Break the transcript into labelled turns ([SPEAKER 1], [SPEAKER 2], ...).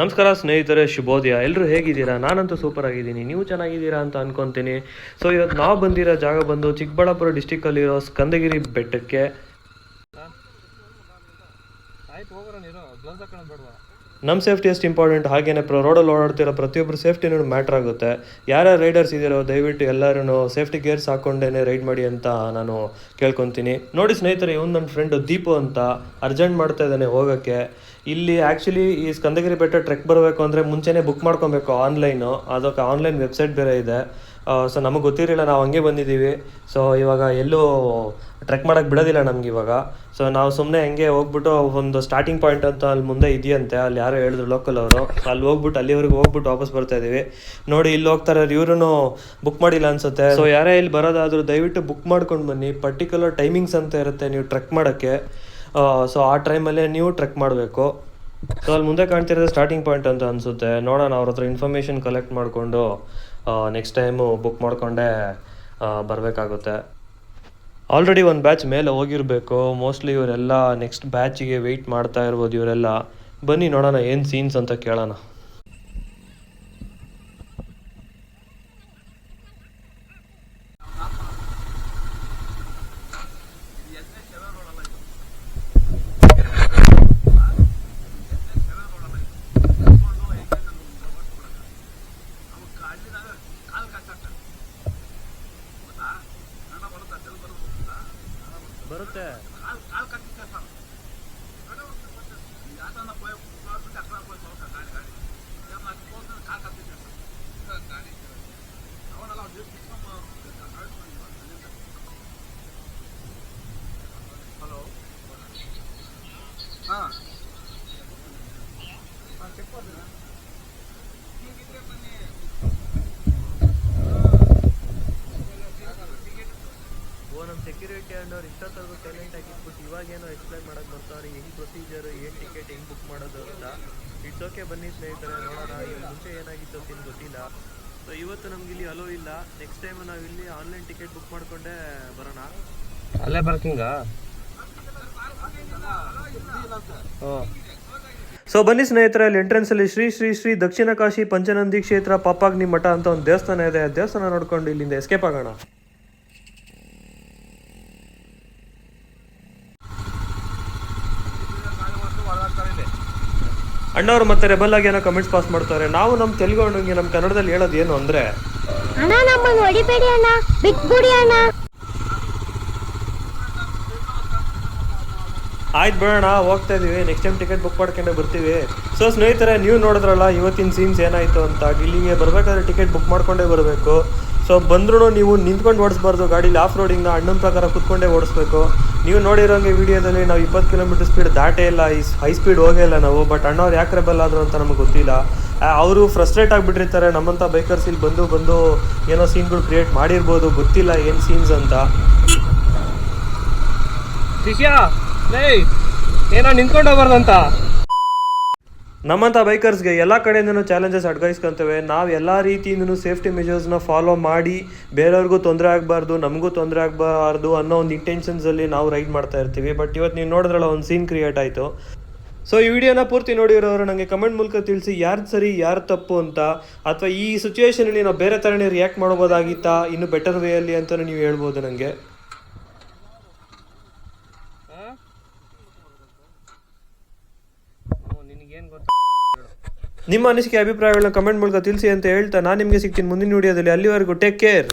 [SPEAKER 1] ನಮಸ್ಕಾರ ಸ್ನೇಹಿತರೆ, ಶುಭೋದಯ. ಎಲ್ಲರೂ ಹೇಗಿದ್ದೀರಾ? ನಾನಂತೂ ಸೂಪರ್ ಆಗಿದ್ದೀನಿ. ನೀವು ಚೆನ್ನಾಗಿದ್ದೀರಾ ಅಂತ ಅನ್ಕೊಂತೀನಿ. ಸೊ ಇವತ್ತು ನಾವು ಬಂದಿರೋ ಜಾಗ ಬಂದು ಚಿಕ್ಕಬಳ್ಳಾಪುರ ಡಿಸ್ಟಿಕ್ಕಲ್ಲಿರೋ ಸ್ಕಂದಗಿರಿ ಬೆಟ್ಟಕ್ಕೆ. ನಮ್ಮ ಸೇಫ್ಟಿ ಎಷ್ಟು ಇಂಪಾರ್ಟೆಂಟ್ ಹಾಗೇನೆ ಪ್ರ ರೋಡಲ್ಲಿ ಓಡಾಡ್ತಿರೋ ಪ್ರತಿಯೊಬ್ಬರು ಸೇಫ್ಟಿನೂ ಮ್ಯಾಟ್ರ್ ಆಗುತ್ತೆ. ಯಾರ್ಯಾರು ರೈಡರ್ಸ್ ಇದ್ದೀರೋ ದಯವಿಟ್ಟು ಎಲ್ಲರೂ ಸೇಫ್ಟಿ ಗೇರ್ಸ್ ಹಾಕೊಂಡೇನೆ ರೈಡ್ ಮಾಡಿ ಅಂತ ನಾನು ಕೇಳ್ಕೊತೀನಿ. ನೋಡಿ ಸ್ನೇಹಿತರೆ, ಇವ್ನು ನನ್ನ ಫ್ರೆಂಡ್ ದೀಪು ಅಂತ ಅರ್ಜೆಂಟ್ ಮಾಡ್ತಾ ಇದ್ದಾನೆ ಹೋಗೋಕ್ಕೆ. ಇಲ್ಲಿ ಆ್ಯಕ್ಚುಲಿ ಈ ಸ್ಕಂದಗಿರಿ ಬೆಟ್ಟ ಟ್ರೆಕ್ ಬರಬೇಕು ಅಂದರೆ ಮುಂಚೆನೇ ಬುಕ್ ಮಾಡ್ಕೊಬೇಕು ಆನ್ಲೈನು ಅದಕ್ಕೆ ಆನ್ಲೈನ್ ವೆಬ್ಸೈಟ್ ಬೇರೆ ಇದೆ. ಸೊ ನಮಗೆ ಗೊತ್ತಿರಲಿಲ್ಲ, ನಾವು ಹಂಗೆ ಬಂದಿದ್ದೀವಿ ಸೊ ಇವಾಗ ಎಲ್ಲೂ ಟ್ರೆಕ್ ಮಾಡೋಕ್ಕೆ ಬಿಡೋದಿಲ್ಲ ನಮ್ಗೆ ಇವಾಗ. ಸೊ ನಾವು ಸುಮ್ಮನೆ ಹಂಗೆ ಹೋಗ್ಬಿಟ್ಟು ಒಂದು ಸ್ಟಾರ್ಟಿಂಗ್ ಪಾಯಿಂಟ್ ಅಂತ ಅಲ್ಲಿ ಮುಂದೆ ಇದೆಯಂತೆ. ಅಲ್ಲಿ ಯಾರೋ ಹೇಳಿದ್ರು ಲೋಕಲ್ ಅವರು. ಅಲ್ಲಿ ಹೋಗ್ಬಿಟ್ಟು ಅಲ್ಲಿವರೆಗೂ ಹೋಗ್ಬಿಟ್ಟು ವಾಪಸ್ ಬರ್ತಾ ಇದ್ದೀವಿ ನೋಡಿ, ಇಲ್ಲಿ ಹೋಗ್ತಾರೆ ಇವ್ರೂ ಬುಕ್ ಮಾಡಿಲ್ಲ ಅನ್ಸುತ್ತೆ. ಸೊ ಯಾರೇ ಇಲ್ಲಿ ಬರೋದಾದರೂ ದಯವಿಟ್ಟು ಬುಕ್ ಮಾಡ್ಕೊಂಡು ಬನ್ನಿ. ಪರ್ಟಿಕ್ಯುಲರ್ ಟೈಮಿಂಗ್ಸ್ ಅಂತ ಇರುತ್ತೆ ನೀವು ಟ್ರೆಕ್ ಮಾಡೋಕ್ಕೆ. ಸೊ ಆ ಟೈಮಲ್ಲೇ ನೀವು ಟ್ರೆಕ್ ಮಾಡಬೇಕು. ಸೊ ಅಲ್ಲಿ ಮುಂದೆ ಕಾಣ್ತಿರೋದು ಸ್ಟಾರ್ಟಿಂಗ್ ಪಾಯಿಂಟ್ ಅಂತ ಅನಿಸುತ್ತೆ. ನೋಡೋಣ ಅವ್ರ ಹತ್ರ ಇನ್ಫಾರ್ಮೇಶನ್ ಕಲೆಕ್ಟ್ ಮಾಡಿಕೊಂಡು ನೆಕ್ಸ್ಟ್ ಟೈಮು ಬುಕ್ ಮಾಡಿಕೊಂಡೇ ಬರಬೇಕಾಗುತ್ತೆ. ಆಲ್ರೆಡಿ ಒಂದು ಬ್ಯಾಚ್ ಮೇಲೆ ಹೋಗಿರಬೇಕು. ಮೋಸ್ಟ್ಲಿ ಇವರೆಲ್ಲ ನೆಕ್ಸ್ಟ್ ಬ್ಯಾಚಿಗೆ ವೆಯ್ಟ್ ಮಾಡ್ತಾ ಇರ್ಬೋದು ಇವರೆಲ್ಲ. ಬನ್ನಿ ನೋಡೋಣ ಏನು ಸೀನ್ಸ್ ಅಂತ ಕೇಳೋಣ. ಬರುತ್ತೆ.
[SPEAKER 2] ಹಾಂ
[SPEAKER 1] ಸೆಕ್ಯೂರಿಟಿ ಅನ್ನೋರು ಇಷ್ಟೊತ್ತವರೆಗೂ ಸೈಲೆಂಟ್ ಆಗಿಟ್ಬಿಟ್ಟು ಇವಾಗೇನೋ ಎಕ್ಸ್ಪ್ಲೈನ್ ಮಾಡೋಕೆ ಬರ್ತಾರೆ, ಹೆಂಗ್ ಪ್ರೊಸೀಜರ್ ಏನು ಟಿಕೆಟ್ ಹೆಂಗ್ ಬುಕ್ ಮಾಡೋದು ಅಂತ. ಇಟ್ಸ್ ಓಕೆ ಬನ್ನಿ ಸ್ನೇಹಿತರೆ, ನೋಡೋಣ ಈ ಮುಂಚೆ ಏನಾಗಿತ್ತು ಅಂತ ಏನು ಗೊತ್ತಿಲ್ಲ. ಸೊ ಇವತ್ತು ನಮ್ಗೆ ಇಲ್ಲಿ ಅಲೋ ಇಲ್ಲ. ನೆಕ್ಸ್ಟ್ ಟೈಮ್ ನಾವು ಇಲ್ಲಿ ಆನ್ಲೈನ್ ಟಿಕೆಟ್ ಬುಕ್ ಮಾಡ್ಕೊಂಡೆ ಬರೋಣ.
[SPEAKER 2] ಅಲ್ಲೇ ಬರ್ಕಿಂಗ?
[SPEAKER 1] ಸೊ ಬನ್ನಿ ಸ್ನೇಹಿತರೆ, ಅಲ್ಲಿ ಎಂಟ್ರೆನ್ಸ್ ಅಲ್ಲಿ ಶ್ರೀ ಶ್ರೀ ಶ್ರೀ ದಕ್ಷಿಣ ಕಾಶಿ ಪಂಚನಂದಿ ಕ್ಷೇತ್ರ ಪಾಪಾಗ್ನಿ ಮಠ ಅಂತ ಒಂದು ದೇವಸ್ಥಾನ ಇದೆ. ಆ ದೇವಸ್ಥಾನ ನೋಡ್ಕೊಂಡು ಇಲ್ಲಿಂದ ಎಸ್ಕೇಪ್ ಆಗೋಣ. ಅಣ್ಣವ್ರು ಮತ್ತೆ ರೆಬಲ್ ಆಗಿ ಏನೋ ಕಮೆಂಟ್ಸ್ ಪಾಸ್ ಮಾಡ್ತಾರೆ. ನಾವು ನಮ್ಮ ತೆಲುಗು ಅಣ್ಣಂಗೆ ನಮ್ಮ ಕನ್ನಡದಲ್ಲಿ ಹೇಳೋದು ಏನು ಅಂದ್ರೆ,
[SPEAKER 3] ಅಣ್ಣ, ನಮ್ಮನ್ನು ಹೊಡಿಬೇಡಿ ಅಣ್ಣ, ಬಿಟ್ಬಿಡಿ ಅಣ್ಣ.
[SPEAKER 1] ಆಯ್ತು ಬಿಡೋಣ ಹೋಗ್ತಾ ಇದೀವಿ ನೆಕ್ಸ್ಟ್ ಟೈಮ್ ಟಿಕೆಟ್ ಬುಕ್ ಮಾಡ್ಕೊಂಡೆ ಬರ್ತೀವಿ. ಸೊ ಸ್ನೇಹಿತರೆ, ನೀವು ನೋಡಿದ್ರಲ್ಲ, ಇವತ್ತಿನ ಸೀನ್ಸ್ ಏನಾಯಿತು ಅಂತ. ಇಲ್ಲಿಗೆ ಬರಬೇಕಾದ್ರೆ ಟಿಕೆಟ್ ಬುಕ್ ಮಾಡ್ಕೊಂಡೇ ಬರಬೇಕು. ಸೊ ಬಂದ್ರೂ ನೀವು ನಿಂತ್ಕೊಂಡು ಓಡಿಸ್ಬಾರ್ದು. ಗಾಡೀಲಿ ಆಫ್ ರೋಡಿಂಗ್ನ ಅಣ್ಣನ ಪ್ರಕಾರ ಕುತ್ಕೊಂಡೇ ಓಡಿಸ್ಬೇಕು. ನೀವು ನೋಡಿರೋಂಗೆ ವಿಡಿಯೋದಲ್ಲಿ ನಾವು ಇಪ್ಪತ್ತು ಕಿಲೋಮೀಟರ್ ಸ್ಪೀಡ್ ದಾಟೇ ಇಲ್ಲ. ಈ ಹೈ ಸ್ಪೀಡ್ ಹೋಗೇ ಇಲ್ಲ ನಾವು. ಬಟ್ ಅಣ್ಣವ್ರು ಯಾಕೆ ರೆಬಲ್ ಆದ್ರು ಅಂತ ನಮಗೆ ಗೊತ್ತಿಲ್ಲ. ಅವರು ಫ್ರಸ್ಟ್ರೇಟ್ ಆಗಿಬಿಟ್ಟಿರ್ತಾರೆ. ನಮ್ಮಂಥ ಬೈಕರ್ಸ್ ಇಲ್ಲಿ ಬಂದು ಬಂದು ಏನೋ ಸೀನ್ಗಳು ಕ್ರಿಯೇಟ್ ಮಾಡಿರ್ಬೋದು. ಗೊತ್ತಿಲ್ಲ ಏನು ಸೀನ್ಸ್ ಅಂತ.
[SPEAKER 2] ಏನೋ ನಿಂತ್ಕೊಂಡು ಹೋಗ್ಬಾರ್ದಂತ.
[SPEAKER 1] ನಮ್ಮಂಥ ಬೈಕರ್ಸ್ಗೆ ಎಲ್ಲ ಕಡೆಯಿಂದನೂ ಚಾಲೆಂಜಸ್ ಅಡ್ಗೈಸ್ಕೊಂತೇವೆ. ನಾವು ಎಲ್ಲ ರೀತಿಯಿಂದನೂ ಸೇಫ್ಟಿ ಮೆಜರ್ಸ್ನ ಫಾಲೋ ಮಾಡಿ, ಬೇರೆಯವ್ರಿಗೂ ತೊಂದರೆ ಆಗಬಾರ್ದು, ನಮಗೂ ತೊಂದರೆ ಆಗಬಾರ್ದು ಅನ್ನೋ ಒಂದು ಇಂಟೆನ್ಷನ್ಸಲ್ಲಿ ನಾವು ರೈಡ್ ಮಾಡ್ತಾ ಇರ್ತೀವಿ. ಬಟ್ ಇವತ್ತು ನೀವು ನೋಡಿದ್ರಲ್ಲ, ಒಂದು ಸೀನ್ ಕ್ರಿಯೇಟ್ ಆಯಿತು. ಸೊ ಈ ವಿಡಿಯೋನ ಪೂರ್ತಿ ನೋಡಿರೋರು ನನಗೆ ಕಮೆಂಟ್ ಮೂಲಕ ತಿಳಿಸಿ ಯಾರು ಸರಿ ಯಾರು ತಪ್ಪು ಅಂತ, ಅಥವಾ ಈ ಸಿಚುವೇಶನಲ್ಲಿ ನಾವು ಬೇರೆ ಥರನೇ ರಿಯಾಕ್ಟ್ ಮಾಡ್ಬೋದಾಗಿತ್ತಾ, ಇನ್ನು ಬೆಟರ್ ವೇಯಲ್ಲಿ ಅಂತಲೂ ನೀವು ಹೇಳ್ಬೋದು ನನಗೆ
[SPEAKER 2] ನಿನಗೇನು ಗೊತ್ತ
[SPEAKER 1] ನಿಮ್ಮ ಅನಿಸಿಕೆ ಅಭಿಪ್ರಾಯಗಳನ್ನ ಕಮೆಂಟ್ ಮೂಲಕ ತಿಳಿಸಿ ಅಂತ ಹೇಳ್ತಾ ನಾನು ನಿಮಗೆ ಸಿಗ್ತೀನಿ ಮುಂದಿನ ವಿಡಿಯೋದಲ್ಲಿ ಅಲ್ಲಿವರೆಗೂ ಟೇಕ್ ಕೇರ್